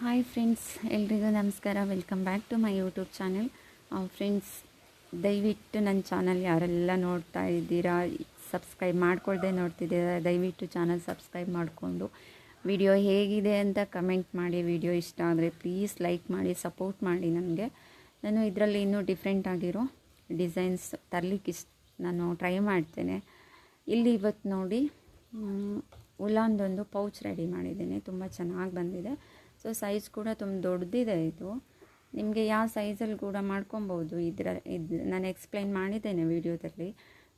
Hi friends ಎಲ್ರಿಗೂ ನಮಸ್ಕಾರ. Welcome back to my YouTube channel friends ದಯವಿಟ್ಟು ನನ್ನ ಚಾನಲ್ ಯಾರೆಲ್ಲ ನೋಡ್ತಾ ಇದ್ದೀರಾ ಸಬ್ಸ್ಕ್ರೈಬ್ ಮಾಡಿಕೊಳ್ಳದೆ ನೋಡ್ತಿದ್ದೀರಾ, ದಯವಿಟ್ಟು ಚಾನಲ್ ಸಬ್ಸ್ಕ್ರೈಬ್ ಮಾಡಿಕೊಂಡು ವಿಡಿಯೋ ಹೇಗಿದೆ ಅಂತ ಕಮೆಂಟ್ ಮಾಡಿ. ವಿಡಿಯೋ ಇಷ್ಟ ಆದರೆ ಪ್ಲೀಸ್ ಲೈಕ್ ಮಾಡಿ ಸಪೋರ್ಟ್ ಮಾಡಿ ನನಗೆ. ನಾನು ಇದರಲ್ಲಿ ಇನ್ನೂ ಡಿಫ್ರೆಂಟ್ ಆಗಿರೋ ಡಿಸೈನ್ಸ್ ತರಲಿಕ್ಕೆ ಇಷ್ಟ, ನಾನು ಟ್ರೈ ಮಾಡ್ತೇನೆ. ಇಲ್ಲಿ ಇವತ್ತು ನೋಡಿ ಉಲಾಂದೊಂದು ಪೌಚ್ ರೆಡಿ ಮಾಡಿದ್ದೀನಿ. ತುಂಬ ಚೆನ್ನಾಗಿ ಬಂದಿದೆ. ಸೊ ಸೈಜ್ ಕೂಡ ತುಂಬ ದೊಡ್ಡದಿದೆ ಇದು. ನಿಮಗೆ ಯಾವ ಸೈಜಲ್ಲಿ ಕೂಡ ಮಾಡ್ಕೊಬೋದು. ಇದರ, ಇದು, ನಾನು ಎಕ್ಸ್ಪ್ಲೈನ್ ಮಾಡಿದ್ದೇನೆ ವಿಡಿಯೋದಲ್ಲಿ.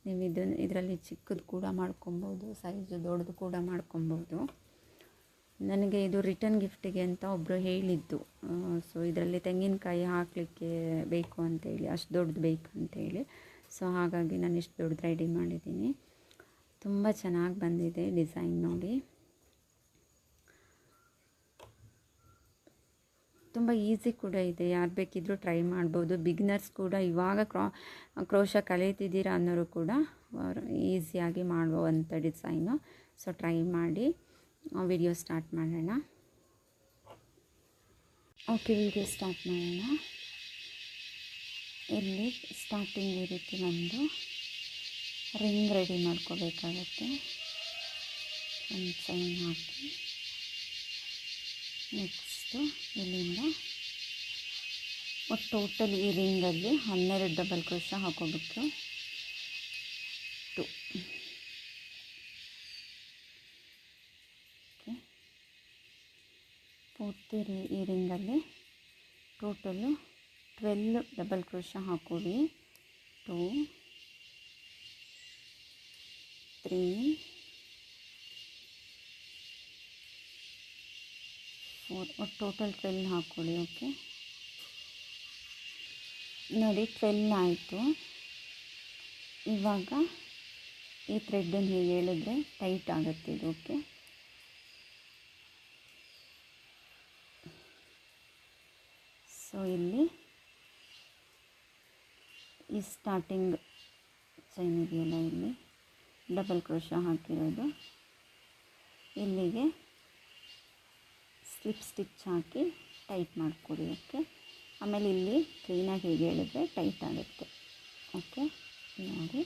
ನೀವು ಇದರಲ್ಲಿ ಚಿಕ್ಕದು ಕೂಡ ಮಾಡ್ಕೊಬೋದು ಸೈಜು ದೊಡ್ಡದು ಕೂಡ ಮಾಡ್ಕೊಬೋದು. ನನಗೆ ಇದು ರಿಟರ್ನ್ ಗಿಫ್ಟಿಗೆ ಅಂತ ಒಬ್ಬರು ಹೇಳಿದ್ದು. ಸೊ ಇದರಲ್ಲಿ ತೆಂಗಿನಕಾಯಿ ಹಾಕಲಿಕ್ಕೆ ಬೇಕು ಅಂತೇಳಿ ಅಷ್ಟು ದೊಡ್ಡದು ಬೇಕು ಅಂತೇಳಿ ಸೊ ಹಾಗಾಗಿ ನಾನು ಇಷ್ಟು ದೊಡ್ಡದು ರೆಡಿ ಮಾಡಿದ್ದೀನಿ. ತುಂಬ ಚೆನ್ನಾಗಿ ಬಂದಿದೆ ಡಿಸೈನ್ ನೋಡಿ. ತುಂಬ ಈಸಿ ಕೂಡ ಇದೆ. ಯಾರು ಬೇಕಿದ್ದರೂ ಟ್ರೈ ಮಾಡ್ಬೋದು. ಬಿಗ್ನರ್ಸ್ ಕೂಡ ಇವಾಗ ಕ್ರಾ, ಕ್ರೋಶ ಕಲಿತಿದ್ದೀರಾ ಅನ್ನೋರು ಕೂಡ ಈಸಿಯಾಗಿ ಮಾಡುವಂಥ ಡಿಸೈನು. ಸೊ ಟ್ರೈ ಮಾಡಿ. ವಿಡಿಯೋ ಸ್ಟಾರ್ಟ್ ಮಾಡೋಣ. ಓಕೆ, ವಿಡಿಯೋ ಸ್ಟಾರ್ಟ್ ಮಾಡೋಣ. ಇಲ್ಲಿ ಸ್ಟಾರ್ಟಿಂಗ್ ಈ ರೀತಿ ನಮ್ಮದು ರಿಂಗ್ ರೆಡಿ ಮಾಡ್ಕೋಬೇಕಾಗತ್ತೆ. ಒಂದು ಸೈನ್ ಹಾಕಿ. ನೆಕ್ಸ್ಟು. ಇಲ್ಲಿಂದ ಒಟ್ಟು ಟೋಟಲ್ ಈ ರಿಂಗಲ್ಲಿ ಹನ್ನೆರಡು ಡಬಲ್ ಕ್ರೋಶ ಹಾಕೋಬೇಕು. ಟು. ಓಕೆ. ಪೂರ್ತಿ ರಿ- ಈ ರಿಂಗಲ್ಲಿ total twelve double crochet ಹಾಕೋವಿ. Two. Three. Four total twelve ಹಾಕ್ಕೊಳ್ಳಿ ಓಕೆ ನೋಡಿ ಟ್ವೆಲ್ ಆಯಿತು. ಇವಾಗ ಈ ಥ್ರೆಡ್ಡನ್ನು ಹೀಗೆ ಹೇಳಿದ್ರೆ ಟೈಟ್ ಆಗುತ್ತೆ ಇದು ಓಕೆ ಸೊ ಇಲ್ಲಿ ಈ ಸ್ಟಾರ್ಟಿಂಗ್ ಚೈನ್ ಇದೆಯಲ್ಲ, ಇಲ್ಲಿ ಡಬಲ್ ಕ್ರೋಶ ಹಾಕಿರೋದು. ಇಲ್ಲಿಗೆ ಸ್ಲಿಪ್ ಸ್ಟಿಚ್ ಹಾಕಿ ಟೈಟ್ ಮಾಡಿಕೊಡಿ ಓಕೆ ಆಮೇಲೆ ಇಲ್ಲಿ ಕ್ಲೀನಾಗಿ ಹೇಗೆ ಹೇಳಿದ್ರೆ ಟೈಟ್ ಆಗುತ್ತೆ ಓಕೆ ನೋಡಿ.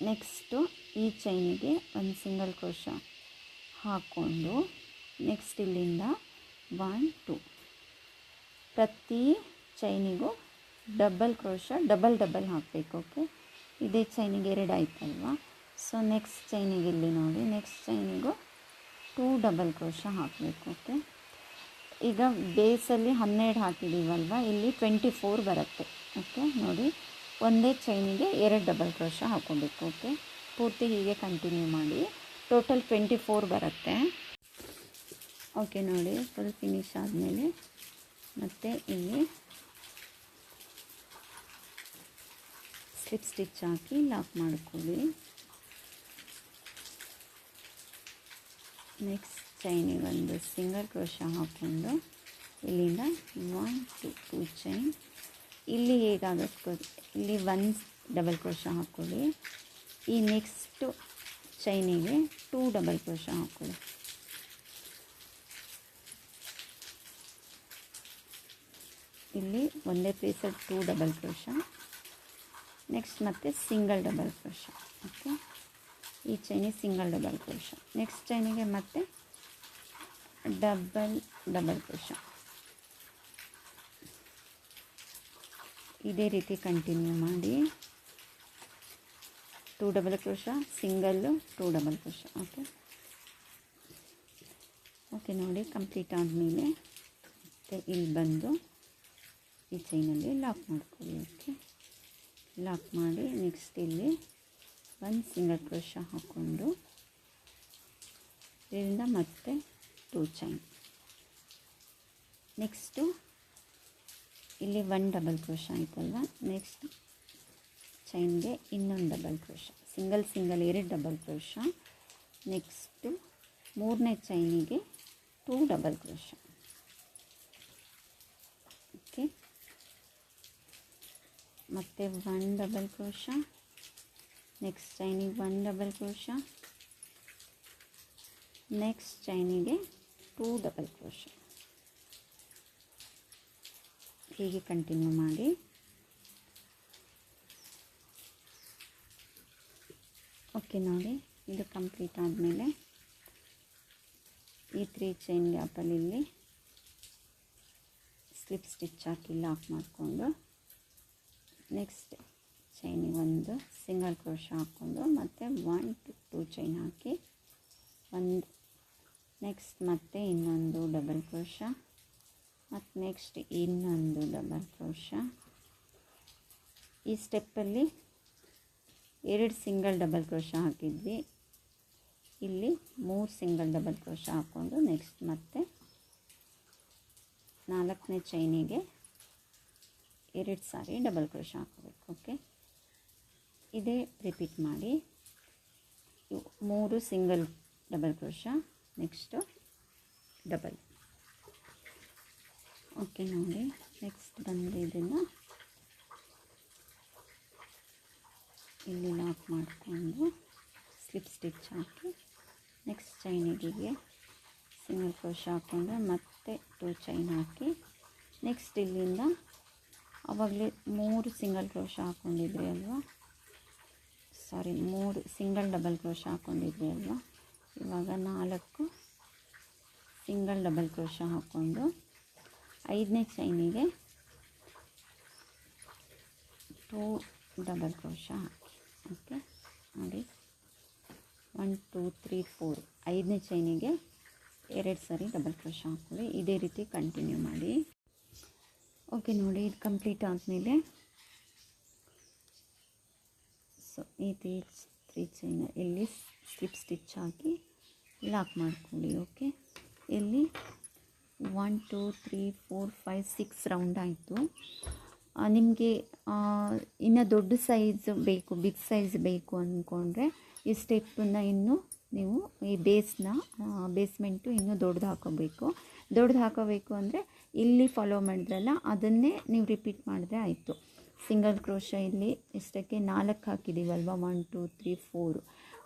ನೆಕ್ಸ್ಟು ಈ ಚೈನಿಗೆ ಒಂದು ಸಿಂಗಲ್ ಕ್ರೋಶ ಹಾಕ್ಕೊಂಡು ನೆಕ್ಸ್ಟ್ ಇಲ್ಲಿಂದ ಒನ್ ಟು ಪ್ರತಿ ಚೈನಿಗೂ ಡಬಲ್ ಕ್ರೋಶ ಡಬಲ್ ಡಬಲ್ ಹಾಕಬೇಕು ಓಕೆ ಇದೇ ಚೈನಿಗೆ ಎರಡು ಆಯ್ತಲ್ವಾ? ಸೊ ನೆಕ್ಸ್ಟ್ ಚೈನಿಗೆ ಇಲ್ಲಿ ನೋಡಿ ನೆಕ್ಸ್ಟ್ ಚೈನಿಗೂ ಟೂ ಡಬಲ್ ಕ್ರೋಶ ಹಾಕಬೇಕು, ಓಕೆ? ಈಗ ಬೇಸಲ್ಲಿ ಹನ್ನೆರಡು ಹಾಕಿದ್ದೀವಲ್ವ? ಇಲ್ಲಿ ಟ್ವೆಂಟಿ ಫೋರ್ ಬರುತ್ತೆ, ಓಕೆ? ನೋಡಿ, ಒಂದೇ ಚೈನಿಗೆ ಎರಡು ಡಬಲ್ ಕ್ರೋಶ ಹಾಕ್ಕೊಬೇಕು, ಓಕೆ? ಪೂರ್ತಿ ಹೀಗೆ ಕಂಟಿನ್ಯೂ ಮಾಡಿ. ಟೋಟಲ್ ಟ್ವೆಂಟಿ ಫೋರ್ ಬರುತ್ತೆ. ಓಕೆ, ನೋಡಿ ಫುಲ್ ಫಿನಿಶ್ ಆದಮೇಲೆ ಮತ್ತು ಇಲ್ಲಿ ಸ್ಲಿಪ್ ಸ್ಟಿಚ್ ಹಾಕಿ ಲಾಕ್ ಮಾಡ್ಕೊಳ್ಳಿ. ನೆಕ್ಸ್ಟ್ ಚೈನಿಗೆ ಒಂದು ಸಿಂಗಲ್ ಕ್ರೋಶ ಹಾಕ್ಕೊಂಡು ಇಲ್ಲಿಂದ ಒನ್ ಟು ಟೂ ಚೈನ್ ಇಲ್ಲಿ ಹೇಗಾಗುತ್ತೆ ಇಲ್ಲಿ ಒನ್ ಡಬಲ್ ಕ್ರೋಶ ಹಾಕ್ಕೊಳ್ಳಿ ಈ ನೆಕ್ಸ್ಟು ಚೈನಿಗೆ ಟೂ ಡಬಲ್ ಕ್ರೋಶ ಹಾಕ್ಕೊಳ್ಳಿ ಇಲ್ಲಿ ಒಂದೇ ಪ್ಲೇಸಲ್ಲಿ ಟೂ ಡಬಲ್ ಕ್ರೋಶ ನೆಕ್ಸ್ಟ್ ಮತ್ತೆ ಸಿಂಗಲ್ ಡಬಲ್ ಕ್ರೋಶ ಓಕೆ ಈ ಚೈನಿಗೆ ಸಿಂಗಲ್ ಡಬಲ್ ಕ್ರೋಶ ನೆಕ್ಸ್ಟ್ ಚೈನಿಗೆ ಮತ್ತೆ ಡಬಲ್ ಡಬಲ್ ಕ್ರೋಶ ಇದೇ ರೀತಿ ಕಂಟಿನ್ಯೂ ಮಾಡಿ. Two double crochet single two double crochet okay? Okay, ನೋಡಿ, ಕಂಪ್ಲೀಟ್ ಆದಮೇಲೆ ಮತ್ತೆ ಇಲ್ಲಿ ಬಂದು ಈ ಚೈನಲ್ಲಿ ಲಾಕ್ ಮಾಡ್ಕೊಳ್ಳಿ. ಓಕೆ? ಲಾಕ್ ಮಾಡಿ, ನೆಕ್ಸ್ಟ್ ಇಲ್ಲಿ ಒಂದು ಸಿಂಗಲ್ ಕ್ರೋಶ ಹಾಕ್ಕೊಂಡು ಇದರಿಂದ ಮತ್ತೆ ಟೂ ಚೈನ್ ನೆಕ್ಸ್ಟು ಇಲ್ಲಿ ಒನ್ ಡಬಲ್ ಕ್ರೋಶ ಆಯ್ತಲ್ವ? ನೆಕ್ಸ್ಟ್ ಚೈನ್ಗೆ ಇನ್ನೊಂದು ಡಬಲ್ ಕ್ರೋಶ ಸಿಂಗಲ್ ಸಿಂಗಲ್ ಎರಡು ಡಬಲ್ ಕ್ರೋಶ ನೆಕ್ಸ್ಟು ಮೂರನೇ ಚೈನಿಗೆ ಟೂ ಡಬಲ್ ಕ್ರೋಶ ಓಕೆ ಮತ್ತು ಒನ್ ಡಬಲ್ ಕ್ರೋಶ ನೆಕ್ಸ್ಟ್ ಚೈನಿಗೆ ಒನ್ ಡಬಲ್ ಕ್ರೋಶ ನೆಕ್ಸ್ಟ್ ಚೈನಿಗೆ ಟೂ ಡಬಲ್ ಕ್ರೋಶ ಹೀಗೆ ಕಂಟಿನ್ಯೂ ಮಾಡಿ. ಓಕೆ ನೋಡಿ, ಇದು ಕಂಪ್ಲೀಟ್ ಆದಮೇಲೆ ಈ ತ್ರೀ ಚೈನ್ ಗ್ಯಾಪಲ್ಲಿ ಇಲ್ಲಿ ಸ್ಲಿಪ್ ಸ್ಟಿಚ್ ಹಾಕಿ ಲಾಕ್ ಮಾಡಿಕೊಂಡು. ನೆಕ್ಸ್ಟ್ ಚೈನಿಗೆ ಒಂದು ಸಿಂಗಲ್ ಕ್ರೋಶ ಹಾಕ್ಕೊಂಡು ಮತ್ತು ಒನ್ ಟು ಟೂ ಚೈನ್ ಹಾಕಿ ಒಂದು ನೆಕ್ಸ್ಟ್ ಮತ್ತೆ ಇನ್ನೊಂದು ಡಬಲ್ ಕ್ರೋಶ ಮತ್ತು ನೆಕ್ಸ್ಟ್ ಇನ್ನೊಂದು ಡಬಲ್ ಕ್ರೋಶ ಈ ಸ್ಟೆಪ್ಪಲ್ಲಿ ಎರಡು ಸಿಂಗಲ್ ಡಬಲ್ ಕ್ರೋಶ ಹಾಕಿದ್ವಿ. ಇಲ್ಲಿ ಮೂರು ಸಿಂಗಲ್ ಡಬಲ್ ಕ್ರೋಶ ಹಾಕ್ಕೊಂಡು ನೆಕ್ಸ್ಟ್ ಮತ್ತೆ ನಾಲ್ಕನೇ ಚೈನಿಗೆ ಎರಡು ಸಾರಿ ಡಬಲ್ ಕ್ರೋಶ ಹಾಕಬೇಕು ಓಕೆ ಇದೇ ರಿಪೀಟ್ ಮಾಡಿ. ಮೂರು single double crochet next double okay ನೋಡಿ ನೆಕ್ಸ್ಟ್ ಬಂದು ಇದನ್ನು. ಇಲ್ಲಿ ಲಾಕ್ ಮಾಡಿಕೊಂಡು ಸ್ಲಿಪ್ ಸ್ಟಿಚ್ ಹಾಕಿ ನೆಕ್ಸ್ಟ್ ಚೈನಿಗೆ ಸಿಂಗಲ್ ಕ್ರೋಶ ಹಾಕ್ಕೊಂಡು ಮತ್ತೆ ಟೂ ಚೈನ್ ಹಾಕಿ ನೆಕ್ಸ್ಟ್ ಇಲ್ಲಿಂದ ಆವಾಗಲೇ ಮೂರು ಸಿಂಗಲ್ ಕ್ರೋಶ ಹಾಕ್ಕೊಂಡಿದ್ರಿ ಅಲ್ವಾ? ಸಾರಿ, ಮೂರು ಸಿಂಗಲ್ ಡಬಲ್ ಕ್ರೋಶ ಹಾಕ್ಕೊಂಡಿದ್ವಿ ಅಲ್ವಾ? ಇವಾಗ ನಾಲ್ಕು ಸಿಂಗಲ್ ಡಬಲ್ ಕ್ರೋಶ ಹಾಕ್ಕೊಂಡು ಐದನೇ ಚೈನಿಗೆ ಟೂ ಡಬಲ್ ಕ್ರೋಶ ಹಾಕಿ ಓಕೆ ನೋಡಿ ಒನ್ ಟೂ ತ್ರೀ ಫೋರ್ ಐದನೇ ಚೈನಿಗೆ ಎರಡು ಸಾರಿ ಡಬಲ್ ಕ್ರೋಶ ಹಾಕ್ಕೊಳ್ಳಿ. ಇದೇ ರೀತಿ ಕಂಟಿನ್ಯೂ ಮಾಡಿ. ಓಕೆ ನೋಡಿ, ಇದು ಕಂಪ್ಲೀಟ್ ಆದಮೇಲೆ ಸೊ ಈ ತ್ರೀ ಚೈನ ಇಲ್ಲಿ ಸ್ಲಿಪ್ ಸ್ಟಿಚ್ ಹಾಕಿ ಲಾಕ್ ಮಾಡ್ಕೊಳ್ಳಿ ಓಕೆ ಇಲ್ಲಿ one two three four five six round ಆಯಿತು. ನಿಮಗೆ ಇನ್ನು ದೊಡ್ಡ ಸೈಜ್ ಬೇಕು ಬಿಗ್ ಸೈಜ್ ಬೇಕು ಅಂದ್ಕೊಂಡ್ರೆ ಈ ಸ್ಟೆಪ್ಪನ್ನು ಇನ್ನೂ ನೀವು ಈ ಬೇಸ್ನ ಬೇಸ್ಮೆಂಟು ಇನ್ನೂ ದೊಡ್ಡದು ಹಾಕೋಬೇಕು. ದೊಡ್ಡದು ಹಾಕೋಬೇಕು ಅಂದರೆ ಇಲ್ಲಿ ಫಾಲೋ ಮಾಡಿದ್ರಲ್ಲ, ಅದನ್ನೇ ನೀವು ರಿಪೀಟ್ ಮಾಡಿದ್ರೆ ಆಯಿತು. ಸಿಂಗಲ್ ಕ್ರೋಶ ಇಲ್ಲಿ ಇಷ್ಟಕ್ಕೆ ನಾಲ್ಕು ಹಾಕಿದ್ದೀವಲ್ವ ಒನ್ ಟೂ ತ್ರೀ ಫೋರು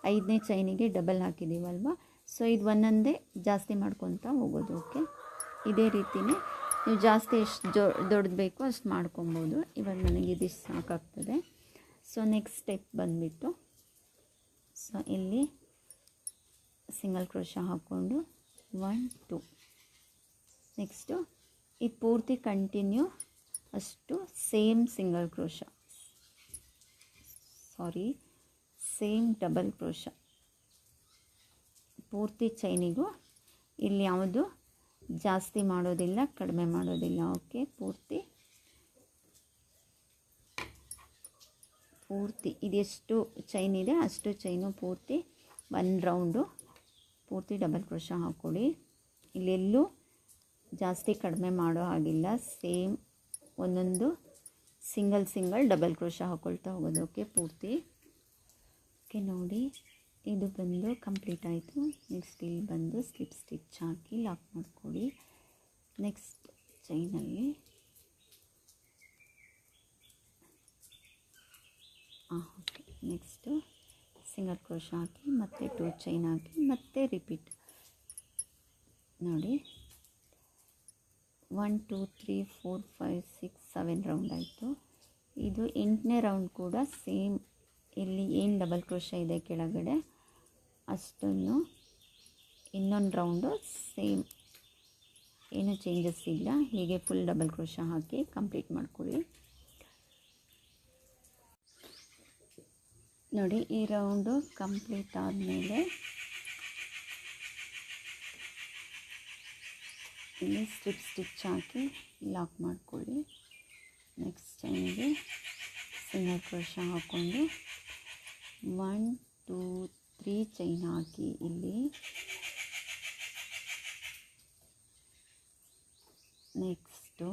ಐದನೇ ಚೈನಿಗೆ ಡಬಲ್ ಹಾಕಿದ್ದೀವಲ್ವ ಸೊ ಇದು ಒಂದೊಂದೇ ಜಾಸ್ತಿ ಮಾಡ್ಕೊತಾ ಹೋಗೋದು ಓಕೆ ಇದೇ ರೀತಿಯೇ ನೀವು ಜಾಸ್ತಿ ಎಷ್ಟು ಜೊ, ದೊಡ್ಡದು ಬೇಕೋ ಅಷ್ಟು ಮಾಡ್ಕೊಬೋದು. ಇವಾಗ ನನಗೆ ಇದಿಷ್ಟು ಸಾಕಾಗ್ತದೆ. ಸೊ ನೆಕ್ಸ್ಟ್ ಸ್ಟೆಪ್ ಬಂದುಬಿಟ್ಟು ಸೊ ಇಲ್ಲಿ ಸಿಂಗಲ್ ಕ್ರೋಶ ಹಾಕ್ಕೊಂಡು ಒನ್ ಟು ನೆಕ್ಸ್ಟು ಇದು ಪೂರ್ತಿ ಕಂಟಿನ್ಯೂ ಅಷ್ಟು same single crochet sorry same double crochet ಪೂರ್ತಿ ಚೈನಿಗೂ ಇಲ್ಲಿ ಯಾವುದು ಜಾಸ್ತಿ ಮಾಡೋದಿಲ್ಲ, ಕಡಿಮೆ ಮಾಡೋದಿಲ್ಲ. ಓಕೆ ಪೂರ್ತಿ. ಪೂರ್ತಿ ಇದೆಷ್ಟು ಚೈನ್ ಇದೆ, ಅಷ್ಟು ಚೈನು ಪೂರ್ತಿ ಒನ್ ರೌಂಡು ಪೂರ್ತಿ ಡಬಲ್ ಕ್ರೋಶ ಹಾಕ್ಕೊಳ್ಳಿ ಇಲ್ಲೆಲ್ಲೂ ಜಾಸ್ತಿ ಕಡಿಮೆ ಮಾಡೋ ಹಾಗಿಲ್ಲ ಸೇಮ್ ಒಂದೊಂದು ಸಿಂಗಲ್ ಸಿಂಗಲ್ ಡಬಲ್ ಕ್ರೋಶ ಹಾಕ್ಕೊಳ್ತಾ ಹೋಗೋದಕ್ಕೆ ಪೂರ್ತಿ. ಓಕೆ, ನೋಡಿ. ಇದು ಬಂದು ಕಂಪ್ಲೀಟ್ ಆಯಿತು. ನೆಕ್ಸ್ಟ್ ಇಲ್ಲಿ ಬಂದು ಸ್ಲಿಪ್ ಸ್ಟಿಚ್ ಹಾಕಿ ಲಾಕ್ ಮಾಡ್ಕೊಳ್ಳಿ. ನೆಕ್ಸ್ಟ್ ಚೈನಲ್ಲಿ. ಹಾಂ ಓಕೆ. ನೆಕ್ಸ್ಟು ಸಿಂಗಲ್ ಕ್ರೋಶ ಹಾಕಿ ಮತ್ತೆ ಟೂ ಚೈನ್ ಹಾಕಿ ಮತ್ತೆ ರಿಪೀಟ್. ನೋಡಿ. One two three four five six seven round ಆಯಿತು. ಇದು ಎಂಟನೇ ರೌಂಡ್ ಕೂಡ ಸೇಮ್ ಇಲ್ಲಿ ಏನು ಡಬಲ್ ಕ್ರೋಶ ಇದೆ ಕೆಳಗಡೆ, ಅಷ್ಟನ್ನು ಇನ್ನೊಂದು ರೌಂಡು ಸೇಮ್ ಏನು ಚೇಂಜಸ್ ಇಲ್ಲ. ಹೀಗೆ ಫುಲ್ ಡಬಲ್ ಕ್ರೋಶ ಹಾಕಿ ಕಂಪ್ಲೀಟ್ ಮಾಡ್ಕೊಳ್ಳಿ. ನೋಡಿ, ಈ ರೌಂಡು ಕಂಪ್ಲೀಟ್ ಆದಮೇಲೆ ಇಲ್ಲಿ ಸ್ಟಿಪ್ ಸ್ಟಿಚ್ ಹಾಕಿ ಲಾಕ್ ಮಾಡ್ಕೊಳ್ಳಿ. ನೆಕ್ಸ್ಟ್ ಟೈಮಿಗೆ ಸಿಂಗಲ್ ಕ್ರೋಶ ಹಾಕ್ಕೊಂಡು ಒನ್ ಟೂ ತ್ರೀ ಚೈನ್ ಹಾಕಿ ಇಲ್ಲಿ ನೆಕ್ಸ್ಟು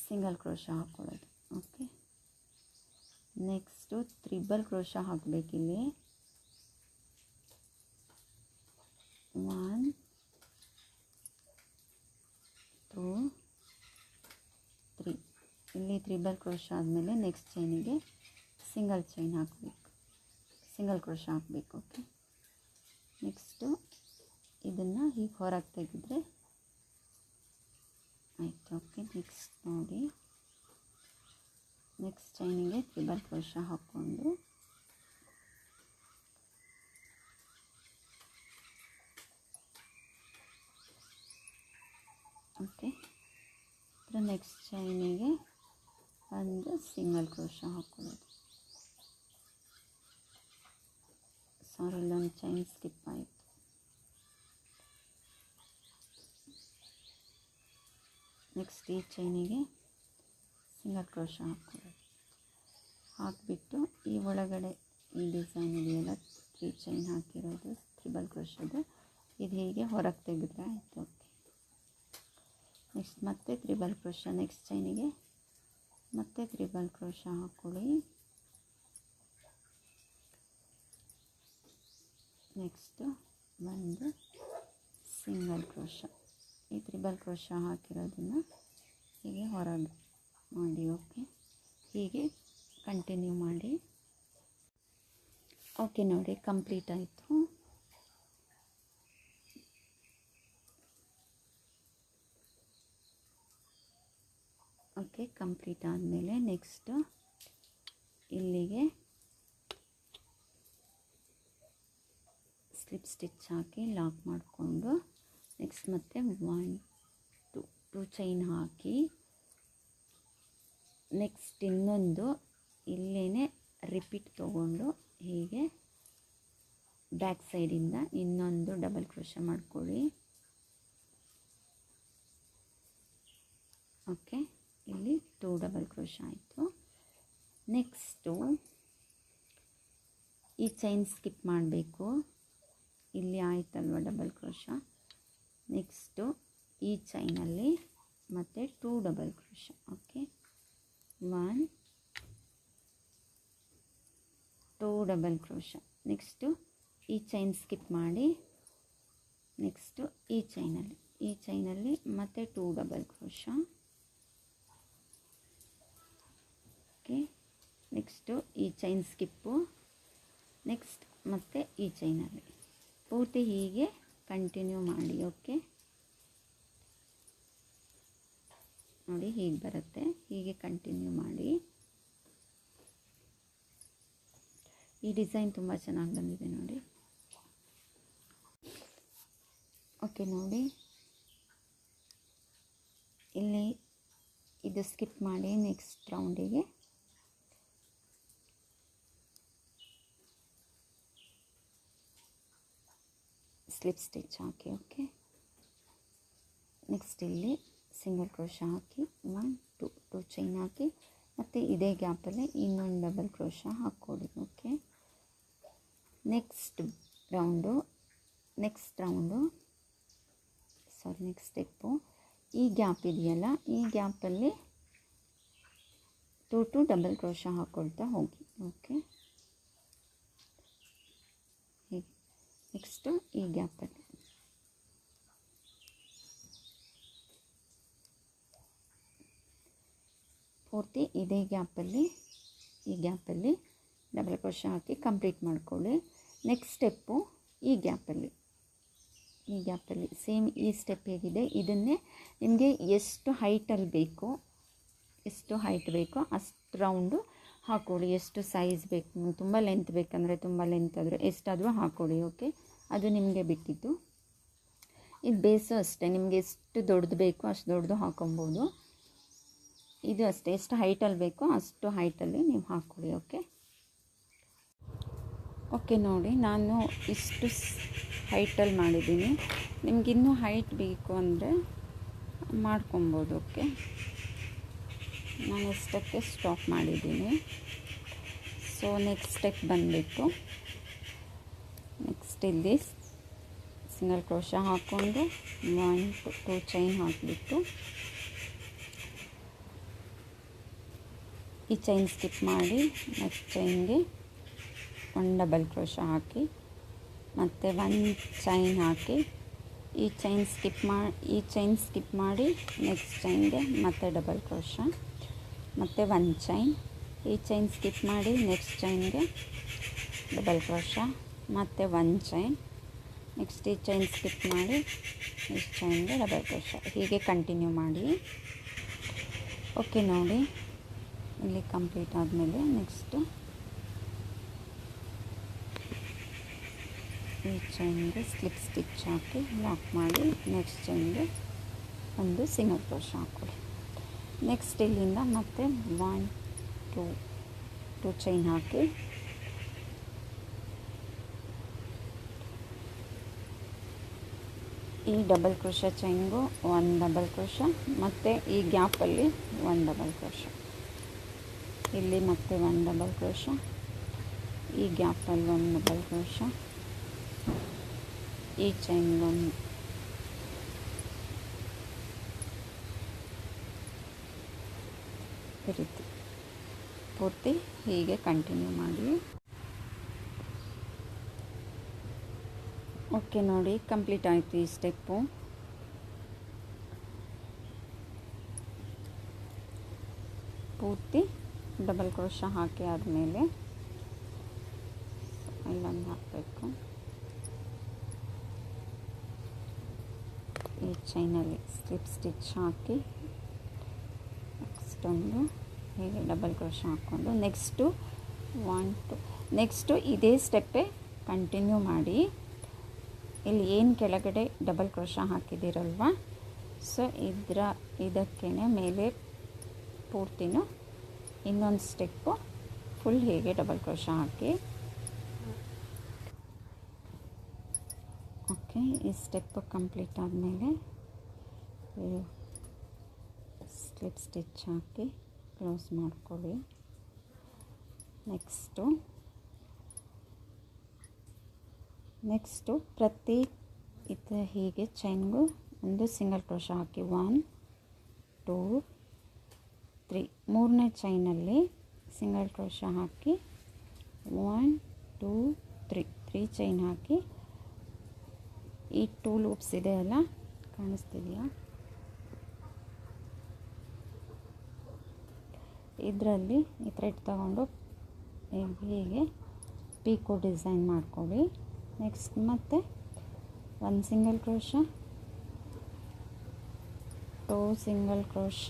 ಸಿಂಗಲ್ ಕ್ರೋಶ ಹಾಕ್ಕೊಳ್ಳೋದು ಓಕೆ ನೆಕ್ಸ್ಟು ತ್ರಿಬಲ್ ಕ್ರೋಶ ಹಾಕಬೇಕಿಲ್ಲಿ ಒನ್ ಟೂ ತ್ರೀ ಇಲ್ಲಿ ತ್ರಿಬಲ್ ಕ್ರೋಶ ಆದಮೇಲೆ ನೆಕ್ಸ್ಟ್ ಚೈನಿಗೆ ಸಿಂಗಲ್ ಚೈನ್ ಹಾಕಬೇಕು. ಸಿಂಗಲ್ ಕ್ರೋಶ ಹಾಕಬೇಕು ಓಕೆ ನೆಕ್ಸ್ಟು ಇದನ್ನು ಹೀಗೆ ಹೊರಗೆ ತೆಗೆದ್ರೆ ಆಯಿತು ಓಕೆ ನೆಕ್ಸ್ಟ್ ನೋಡಿ. ನೆಕ್ಸ್ಟ್ ಚೈನಿಗೆ ತ್ರಿಬಲ್ ಕ್ರೋಶ ಹಾಕ್ಕೊಂಡು ಓಕೆ ನೆಕ್ಸ್ಟ್ ಚೈನಿಗೆ ಒಂದು ಸಿಂಗಲ್ ಕ್ರೋಶ ಹಾಕ್ಕೊಳ್ಳೋದು ಸಾರಿ ಇಲ್ಲೊಂದು ಚೈನ್ ಸ್ಕಿಪ್ ಆಯಿತು ನೆಕ್ಸ್ಟ್ ಈ ಚೈನಿಗೆ ಸಿಂಗಲ್ ಕ್ರೋಶ ಹಾಕ್ಕೊಳ್ಳೋದು ಹಾಕಿಬಿಟ್ಟು ಈ ಒಳಗಡೆ ಈ ಡಿಸೈನ್ ಇದೆಯಲ್ಲ ತ್ರೀ ಚೈನ್ ಹಾಕಿರೋದು ತ್ರಿಬಲ್ ಕ್ರೋಶದು ಇದು ಹೀಗೆ ಹೊರಗೆ ತೆಗೆದ್ರೆ ಆಯಿತು ಓಕೆ ನೆಕ್ಸ್ಟ್ ಮತ್ತೆ ತ್ರಿಬಲ್ ಕ್ರೋಶ ನೆಕ್ಸ್ಟ್ ಚೈನಿಗೆ ಮತ್ತೆ ತ್ರಿಬಲ್ ಕ್ರೋಶ ಹಾಕ್ಕೊಳ್ಳಿ. ನೆಕ್ಸ್ಟು ಒಂದು ಸಿಂಗಲ್ ಕ್ರೋಶ. ಈ ತ್ರಿಬಲ್ ಕ್ರೋಶ ಹಾಕಿರೋದನ್ನು ಹೀಗೆ ಹೊರಗೆ ಮಾಡಿ, ಓಕೆ? ಹೀಗೆ ಕಂಟಿನ್ಯೂ ಮಾಡಿ. ಓಕೆ ನೋಡಿ ಕಂಪ್ಲೀಟ್ ಆಯಿತು. ಓಕೆ ಕಂಪ್ಲೀಟ್ ಆದಮೇಲೆ ನೆಕ್ಸ್ಟು ಇಲ್ಲಿಗೆ ಸ್ಲಿಪ್ ಸ್ಟಿಚ್ ಹಾಕಿ ಲಾಕ್ ಮಾಡಿಕೊಂಡು ನೆಕ್ಸ್ಟ್ ಮತ್ತೆ ಒನ್ ಟು ಟು ಚೈನ್ ಹಾಕಿ ನೆಕ್ಸ್ಟ್ ಇನ್ನೊಂದು ಇಲ್ಲೇ ರಿಪೀಟ್ ತೊಗೊಂಡು ಹೀಗೆ ಬ್ಯಾಕ್ ಸೈಡಿಂದ ಇನ್ನೊಂದು ಡಬಲ್ ಕ್ರೋಶ ಮಾಡ್ಕೊಳ್ಳಿ. ಓಕೆ. ಇಲ್ಲಿ ಟೂ ಡಬಲ್ ಕ್ರೋಶ ಆಯಿತು. ನೆಕ್ಸ್ಟು ಈ ಚೈನ್ ಸ್ಕಿಪ್ ಮಾಡಬೇಕು. ಇಲ್ಲಿ ಆಯಿತಲ್ವ ಡಬಲ್ ಕ್ರೋಶ ನೆಕ್ಸ್ಟು ಈ ಚೈನಲ್ಲಿ ಮತ್ತು two double crochet okay one two double crochet next ಈ ಚೈನ್ ಸ್ಕಿಪ್ ಮಾಡಿ. ನೆಕ್ಸ್ಟು ಈ ಚೈನಲ್ಲಿ ಈ ಚೈನಲ್ಲಿ ಮತ್ತೆ two double crochet okay. Next ಈ ಚೈನ್ ಸ್ಕಿಪ್ಪು ನೆಕ್ಸ್ಟ್ ಮತ್ತೆ ಈ ಚೈನಲ್ಲಿ ಪೂರ್ತಿ ಹೀಗೆ ಕಂಟಿನ್ಯೂ ಮಾಡಿ, ಓಕೆ. ನೋಡಿ, ಹೀಗೆ ಬರುತ್ತೆ. ಹೀಗೆ ಕಂಟಿನ್ಯೂ ಮಾಡಿ. ಈ ಡಿಸೈನ್ ತುಂಬ ಚೆನ್ನಾಗಿ ಬಂದಿದೆ ನೋಡಿ. ಓಕೆ, ನೋಡಿ. ಇಲ್ಲಿ ಇದು ಸ್ಕಿಪ್ ಮಾಡಿ ನೆಕ್ಸ್ಟ್ ರೌಂಡಿಗೆ ಸ್ಲಿಪ್ ಸ್ಟಿಚ್ ಹಾಕಿ ಓಕೆ ನೆಕ್ಸ್ಟ್ ಇಲ್ಲಿ ಸಿಂಗಲ್ ಕ್ರೋಶ ಹಾಕಿ ಒನ್ ಟು ಟು ಚೈನ್ ಹಾಕಿ, ಮತ್ತು ಇದೇ ಗ್ಯಾಪಲ್ಲಿ ಇನ್ನೊಂದು double crochet ಹಾಕ್ಕೊಡಿ okay next round next round sorry next step ಈ ಗ್ಯಾಪ್ ಇದೆಯಲ್ಲ, ಈ ಗ್ಯಾಪಲ್ಲಿ ಟು ಟು ಡಬಲ್ ಕ್ರೋಶ ಹಾಕ್ಕೊಳ್ತಾ ಹೋಗಿ ಓಕೆ ನೆಕ್ಸ್ಟು ಈ ಗ್ಯಾಪಲ್ಲಿ ಪೂರ್ತಿ ಇದೇ ಗ್ಯಾಪಲ್ಲಿ ಈ ಗ್ಯಾಪಲ್ಲಿ ಡಬಲ್ ಕ್ರೋಶ ಹಾಕಿ ಕಂಪ್ಲೀಟ್ ಮಾಡ್ಕೊಳ್ಳಿ. ನೆಕ್ಸ್ಟ್ ಸ್ಟೆಪ್ಪು ಈ ಗ್ಯಾಪಲ್ಲಿ ಈ ಗ್ಯಾಪಲ್ಲಿ ಸೇಮ್ ಈ ಸ್ಟೆಪ್ ಹೇಗಿದೆ. ಇದನ್ನೇ ನಿಮಗೆ ಎಷ್ಟು ಹೈಟಲ್ಲಿ ಬೇಕು, ಎಷ್ಟು ಹೈಟ್ ಬೇಕೋ ಅಷ್ಟು ರೌಂಡು ಹಾಕ್ಕೊಳ್ಳಿ ಎಷ್ಟು ಸೈಜ್ ಬೇಕು, ತುಂಬ ಲೆಂತ್ ಬೇಕಂದರೆ ತುಂಬ ಲೆಂತ್ ಆದರೆ ಎಷ್ಟಾದರೂ ಹಾಕ್ಕೊಳ್ಳಿ ಓಕೆ ಅದು ನಿಮಗೆ ಬಿಟ್ಟಿದ್ದು. ಇದು ಬೇಸು ಅಷ್ಟೇ, ನಿಮಗೆ ಎಷ್ಟು ದೊಡ್ಡದು ಬೇಕೋ ಅಷ್ಟು ದೊಡ್ಡದು ಹಾಕೊಬೋದು. ಇದು ಅಷ್ಟೇ, ಎಷ್ಟು ಹೈಟಲ್ಲಿ ಬೇಕೋ ಅಷ್ಟು ಹೈಟಲ್ಲಿ ನೀವು ಹಾಕ್ಕೊಳ್ಳಿ ಓಕೆ? ಓಕೆ, ನೋಡಿ, ನಾನು ಇಷ್ಟು ಹೈಟಲ್ಲಿ ಮಾಡಿದ್ದೀನಿ. ನಿಮ್ಗೆ ಇನ್ನೂ ಹೈಟ್ ಬೇಕು ಅಂದರೆ ಮಾಡ್ಕೊಬೋದು, ಓಕೆ? ನಾನು ಇಷ್ಟಕ್ಕೆ ಸ್ಟಾಪ್ ಮಾಡಿದ್ದೀನಿ. ಸೊ, ನೆಕ್ಸ್ಟ್ ಸ್ಟೆಪ್ ಬಂದುಬಿಟ್ಟು ಇಲ್ಲಿ ಸಿಂಗಲ್ ಕ್ರೋಶ ಹಾಕ್ಕೊಂಡು ಒನ್ ಟು ಚೈನ್ ಹಾಕಿಬಿಟ್ಟು. ಈ ಚೈನ್ ಸ್ಕಿಪ್ ಮಾಡಿ ನೆಕ್ಸ್ಟ್ ಚೈನ್ಗೆ ಒನ್ ಡಬಲ್ ಕ್ರೋಶ ಹಾಕಿ, ಮತ್ತು ಒನ್ ಚೈನ್ ಹಾಕಿ, ಈ ಚೈನ್ ಸ್ಕಿಪ್ ಮಾಡಿ ಈ ಚೈನ್ ಸ್ಕಿಪ್ ಮಾಡಿ ನೆಕ್ಸ್ಟ್ ಚೈನ್ಗೆ ಮತ್ತೆ ಡಬಲ್ ಕ್ರೋಶ ಮತ್ತು ಒನ್ ಚೈನ್ ಈ ಚೈನ್ ಸ್ಕಿಪ್ ಮಾಡಿ ನೆಕ್ಸ್ಟ್ ಚೈನ್ಗೆ ಡಬಲ್ ಕ್ರೋಶ ಮತ್ತು ಒನ್ ಚೈನ್ ನೆಕ್ಸ್ಟ್ ಈ ಚೈನ್ ಸ್ಕಿಪ್ ಮಾಡಿ ಈ ಚೈನ್ಗೆ ಡಬಲ್ ಕ್ರೋಶ ಹೀಗೆ ಕಂಟಿನ್ಯೂ ಮಾಡಿ. ಓಕೆ ನೋಡಿ. ಇಲ್ಲಿ ಕಂಪ್ಲೀಟ್ ಆದಮೇಲೆ ನೆಕ್ಸ್ಟು ಈ ಚೈನ್ಗೆ ಸ್ಲಿಪ್ ಸ್ಟಿಚ್ ಹಾಕಿ ಲಾಕ್ ಮಾಡಿ ನೆಕ್ಸ್ಟ್ ಚೈನ್ಗೆ ಒಂದು ಸಿಂಗಲ್ ಕ್ರೋಶ ಹಾಕ್ಕೊಳ್ಳಿ. ನೆಕ್ಸ್ಟ್ ಇಲ್ಲಿಂದ ಮತ್ತೆ ಒನ್ ಟೂ ಟು ಚೈನ್ ಹಾಕಿ ಈ ಡಬಲ್ ಕ್ರೋಶ ಚೈನ್ಗೂ ಒಂದು ಡಬಲ್ ಕ್ರೋಶ ಮತ್ತು ಈ ಗ್ಯಾಪಲ್ಲಿ ಒಂದು ಡಬಲ್ ಕ್ರೋಶ ಇಲ್ಲಿ ಮತ್ತೆ ಒಂದು ಡಬಲ್ ಕ್ರೋಶ ಈ ಗ್ಯಾಪಲ್ಲಿ ಒಂದು ಡಬಲ್ ಕ್ರೋಶ ಈ ಚೈನ್ ಒಂದು. ಈ ರೀತಿ. ಪೂರ್ತಿ ಹೀಗೆ ಕಂಟಿನ್ಯೂ ಮಾಡಿ. ಓಕೆ ನೋಡಿ ಕಂಪ್ಲೀಟ್ ಆಯಿತು ಈ ಸ್ಟೆಪ್ಪು ಪೂರ್ತಿ ಡಬಲ್ ಕ್ರೋಶ ಹಾಕಿ ಆದಮೇಲೆ ಇಲ್ಲೊಂದು ಹಾಕಬೇಕು. ಈ ಚೈನಲ್ಲಿ ಸ್ಲಿಪ್ ಸ್ಟಿಚ್ ಹಾಕಿ ನೆಕ್ಸ್ಟ್ ಒಂದು ಹೀಗೆ ಡಬಲ್ ಕ್ರೋಶ ಹಾಕ್ಕೊಂಡು ನೆಕ್ಸ್ಟು ಒನ್ ಟು ನೆಕ್ಸ್ಟು ಇದೇ ಸ್ಟೆಪ್ಪೇ ಕಂಟಿನ್ಯೂ ಮಾಡಿ ಇಲ್ಲಿ ಏನು ಕೆಳಗಡೆ ಡಬಲ್ ಕ್ರೋಶ ಹಾಕಿದ್ದೀರಲ್ವ ಸೊ ಇದರ ಇದಕ್ಕೇ ಮೇಲೆ ಪೂರ್ತಿನೂ ಇನ್ನೊಂದು ಸ್ಟೆಪ್ಪು ಫುಲ್ ಹೇಗೆ ಡಬಲ್ ಕ್ರೋಶ ಹಾಕಿ. ಓಕೆ ಈ ಸ್ಟೆಪ್ಪು ಕಂಪ್ಲೀಟ್ ಆದಮೇಲೆ ಸ್ಲಿಪ್ ಸ್ಟಿಚ್ ಹಾಕಿ ಕ್ಲೋಸ್ ಮಾಡ್ಕೊಳ್ಳಿ. ನೆಕ್ಸ್ಟು ನೆಕ್ಸ್ಟು ಪ್ರತಿ ಇದು ಹೀಗೆ ಚೈನ್ಗೂ ಒಂದು ಸಿಂಗಲ್ ಕ್ರೋಶ ಹಾಕಿ ಒನ್ ಟೂ ತ್ರೀ ಮೂರನೇ ಚೈನಲ್ಲಿ ಸಿಂಗಲ್ ಕ್ರೋಶ ಹಾಕಿ one two three three chain ಹಾಕಿ, ಈ ಟೂ ಲೂಪ್ಸ್ ಇದೆ ಅಲ್ಲ, ಕಾಣಿಸ್ತಿದೆಯಾ? ಇದರಲ್ಲಿ ಈ ಥ್ರೆಡ್ ತಗೊಂಡು, ಹೀಗೆ ಪೀಕೋ ಡಿಸೈನ್ ಮಾಡ್ಕೊಳ್ಳಿ. ನೆಕ್ಸ್ಟ್ ಮತ್ತೆ ಒಂದು single crochet two single crochet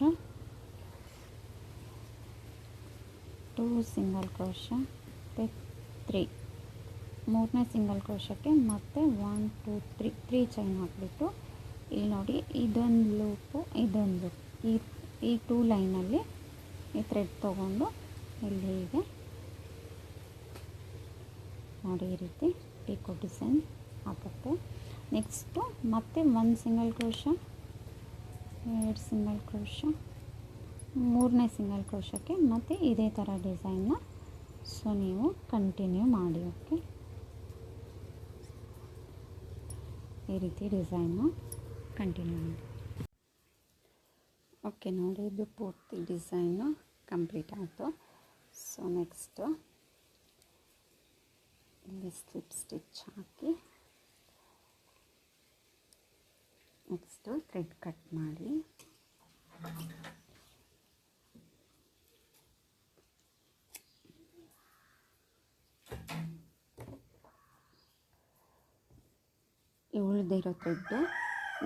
two single crochet ಮತ್ತು ತ್ರೀ ಮೂರನೇ ಸಿಂಗಲ್ ಕ್ರೋಶಕ್ಕೆ ಮತ್ತೆ one two three three chain ಹಾಕ್ಬಿಟ್ಟು ಇಲ್ಲಿ ನೋಡಿ, ಇದೊಂದು ಲೂಪು ಇದೊಂದು ಲೂಪ್ ಈ ಈ ಟೂ ಲೈನಲ್ಲಿ ಈ ಥ್ರೆಡ್ ತೊಗೊಂಡು, ಇಲ್ಲಿ ಹೀಗೆ. ನೋಡಿ ಈ ರೀತಿ. ಪೀಕೋ ಡಿಸೈನ್ ಹಾಕುತ್ತೆ ನೆಕ್ಸ್ಟು ಮತ್ತೆ ಒಂದು ಸಿಂಗಲ್ ಕ್ರೋಶ ಎರಡು ಸಿಂಗಲ್ ಕ್ರೋಶ ಮೂರನೇ ಸಿಂಗಲ್ ಕ್ರೋಶಕ್ಕೆ ಮತ್ತು ಇದೇ ಥರ ಡಿಸೈನ್ನ ಸೊ ನೀವು ಕಂಟಿನ್ಯೂ ಮಾಡಿ ಓಕೆ ಈ ರೀತಿ ಡಿಸೈನ್ನ ಕಂಟಿನ್ಯೂ ಮಾಡಿ. ಓಕೆ ನೋಡಿ, ಇದು ಪೂರ್ತಿ ಡಿಸೈನು ಕಂಪ್ಲೀಟ್ ಆಯಿತು. ಸೊ ನೆಕ್ಸ್ಟು ಇಲ್ಲಿ ಸ್ಲಿಪ್ ಸ್ಟಿಚ್ ಹಾಕಿ ನೆಕ್ಸ್ಟು ಥ್ರೆಡ್ ಕಟ್ ಮಾಡಿ. ಉಳಿದಿರೋ ಥ್ರೆಡ್ಡು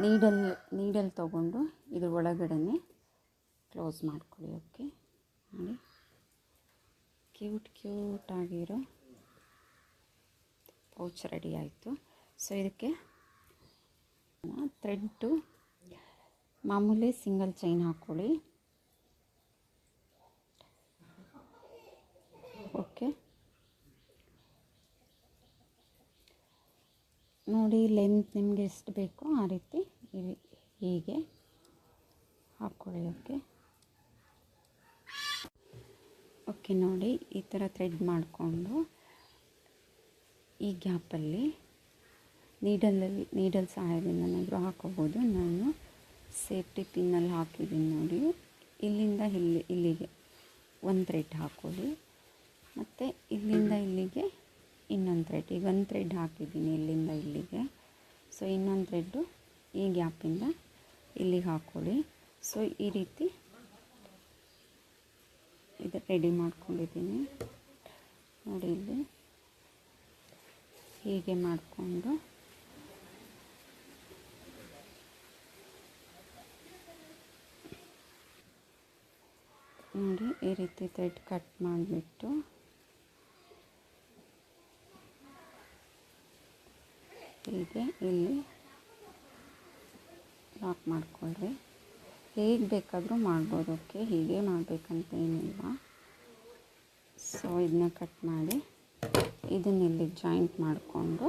ನೀಡಲ್ ನೀಡಲ್ ತೊಗೊಂಡು ಇದ್ರ ಒಳಗಡೆನೆ ಕ್ಲೋಸ್ ಮಾಡ್ಕೊಳ್ಳಿ, ಓಕೆ? ನೋಡಿ. ಕ್ಯೂಟ್ ಕ್ಯೂಟ್ ಆಗಿರೋ ಪೌಚ್ ರೆಡಿ ಆಯಿತು. ಸೊ ಇದಕ್ಕೆ ಥ್ರೆಡ್ಡು ಮಾಮೂಲಿ ಸಿಂಗಲ್ ಚೈನ್ ಹಾಕ್ಕೊಳ್ಳಿ ಓಕೆ ನೋಡಿ ಲೆಂತ್ ನಿಮಗೆ ಎಷ್ಟು ಬೇಕೋ ಆ ರೀತಿ ಹೀಗೆ ಹಾಕ್ಕೊಳ್ಳಿ ಓಕೆ ಓಕೆ ನೋಡಿ ಈ ಥರ ಥ್ರೆಡ್ ಮಾಡಿಕೊಂಡು ಈ ಗ್ಯಾಪಲ್ಲಿ ನೀಡಲಲ್ಲಿ, ನೀಡಲ್ ಸಹಾಯದಿಂದನಾದರೂ ಹಾಕೋಬೋದು. ನಾನು ಸೇಫ್ಟಿ ಪಿನ್ನಲ್ಲಿ ಹಾಕಿದ್ದೀನಿ ನೋಡಿ. ಇಲ್ಲಿಂದ ಇಲ್ಲಿ, ಇಲ್ಲಿಗೆ ಒಂದು ಥ್ರೆಡ್ ಹಾಕೊಳ್ಳಿ. ಮತ್ತು ಇಲ್ಲಿಂದ ಇಲ್ಲಿಗೆ ಇನ್ನೊಂದು ಥ್ರೆಡ್. ಈಗ ಒಂದು ಥ್ರೆಡ್ ಹಾಕಿದ್ದೀನಿ ಇಲ್ಲಿಂದ ಇಲ್ಲಿಗೆ. ಸೊ ಇನ್ನೊಂದು ಥ್ರೆಡ್ಡು ಈ ಗ್ಯಾಪಿಂದ ಇಲ್ಲಿಗೆ ಹಾಕೊಳ್ಳಿ. ಸೊ ಈ ರೀತಿ ಇದು ರೆಡಿ ಮಾಡ್ಕೊಂಡಿದ್ದೀನಿ. ನೋಡಿ ಇಲ್ಲಿ. ಹೀಗೆ ಮಾಡಿಕೊಂಡು ನೋಡಿ ಈ ರೀತಿ ಥ್ರೆಡ್ ಕಟ್ ಮಾಡಿಬಿಟ್ಟು ಹೀಗೆ ಇಲ್ಲಿ ಲಾಕ್ ಮಾಡಿಕೊಳ್ಳ್ರಿ ಹೇಗೆ ಬೇಕಾದರೂ ಮಾಡ್ಬೋದು. ಓಕೆ, ಹೀಗೆ ಮಾಡಬೇಕಂತ ಏನಿಲ್ಲ. ಸೊ ಇದನ್ನ ಕಟ್ ಮಾಡಿ. ಇದನ್ನ ಇಲ್ಲಿ ಜಾಯಿಂಟ್ ಮಾಡಿಕೊಂಡು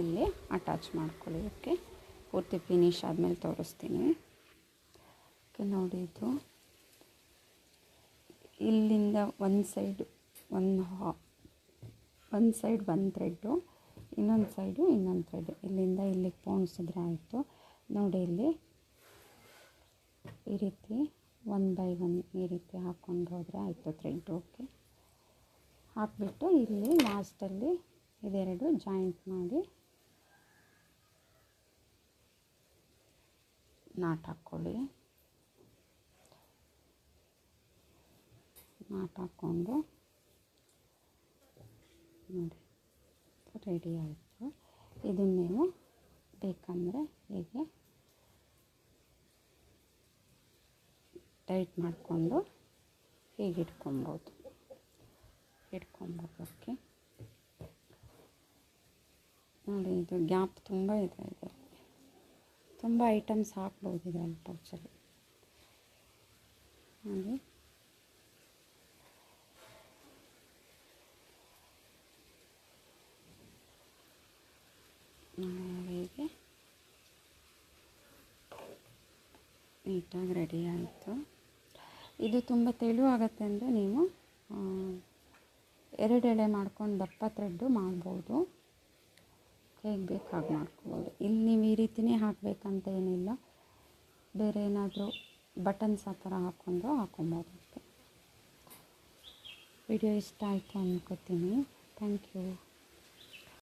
ಇಲ್ಲಿ ಅಟ್ಯಾಚ್ ಮಾಡ್ಕೊಳ್ಳಿ ಓಕೆ ಪೂರ್ತಿ ಫಿನಿಶ್ ಆದಮೇಲೆ ತೋರಿಸ್ತೀನಿ. ಓಕೆ, ನೋಡಿ ಇದು. ಇಲ್ಲಿಂದ ಒಂದು ಸೈಡು ಒಂದು ಹಾ ಒಂದು ಸೈಡ್ ಒಂದು ಥ್ರೆಡ್ಡು ಇನ್ನೊಂದು ಸೈಡು ಇನ್ನೊಂದು ಥ್ರೆಡ್ ಇಲ್ಲಿಂದ ಇಲ್ಲಿಗೆ ಪೋಣಿಸಿದ್ರೆ ಆಯಿತು. ನೋಡಿ ಇಲ್ಲಿ ಈ ರೀತಿ ಒನ್ ಬೈ ಒನ್ ಈ ರೀತಿ ಹಾಕ್ಕೊಂಡು ಹೋದರೆ ಆಯಿತು ಥ್ರೆಡ್ ಓಕೆ ಹಾಕ್ಬಿಟ್ಟು ಇಲ್ಲಿ ಲಾಸ್ಟಲ್ಲಿ ಇದೆರಡು ಜಾಯಿಂಟ್ ಮಾಡಿ ನಾಟ್ ಹಾಕ್ಕೊಳ್ಳಿ. ನಾಟ್ ಹಾಕ್ಕೊಂಡು ನೋಡಿ ರೆಡಿ ಆಯಿತು. ಇದನ್ನು ನೀವು ಬೇಕಂದರೆ ಹೀಗೆ ಟೈಟ್ ಮಾಡಿಕೊಂಡು ಹೀಗೆ ಇಟ್ಕೊಬೋದು ಇಟ್ಕೊಬೋದು ಓಕೆ ನೋಡಿ, ಇದು ಗ್ಯಾಪ್ ತುಂಬ ಇದೆ ಇದರಲ್ಲಿ. ತುಂಬ ಐಟಮ್ಸ್ ಹಾಕ್ಬೋದು ಇದರಲ್ಲಿ ಪೌಚಲ್ಲಿ. ಹಾಗೆ. ಹೀಗೆ? ನೀಟಾಗಿ ರೆಡಿ ಆಯಿತು. ಇದು ತುಂಬ ತೆಳುವಾಗತ್ತೆ ಅಂದರೆ ನೀವು ಎರಡು ಎಳೆ ಮಾಡ್ಕೊಂಡು ದಪ್ಪ ಥ್ರೆಡ್ಡು ಮಾಡ್ಬೋದು. ಹೇಗೆ ಬೇಕು ಹಾಗೆ ಮಾಡ್ಕೊಬೋದು. ಇಲ್ಲಿ ನೀವು ಈ ರೀತಿನೇ ಹಾಕಬೇಕಂತ ಏನಿಲ್ಲ. ಬೇರೆ ಏನಾದರೂ ಬಟನ್ಸ್ ಆ ಥರ ಹಾಕ್ಕೊಂಡು ಹಾಕೊಬೋದು ವಿಡಿಯೋ ಇಷ್ಟ ಆಯಿತು ಅಂದ್ಕೋತೀನಿ ಥ್ಯಾಂಕ್ ಯು.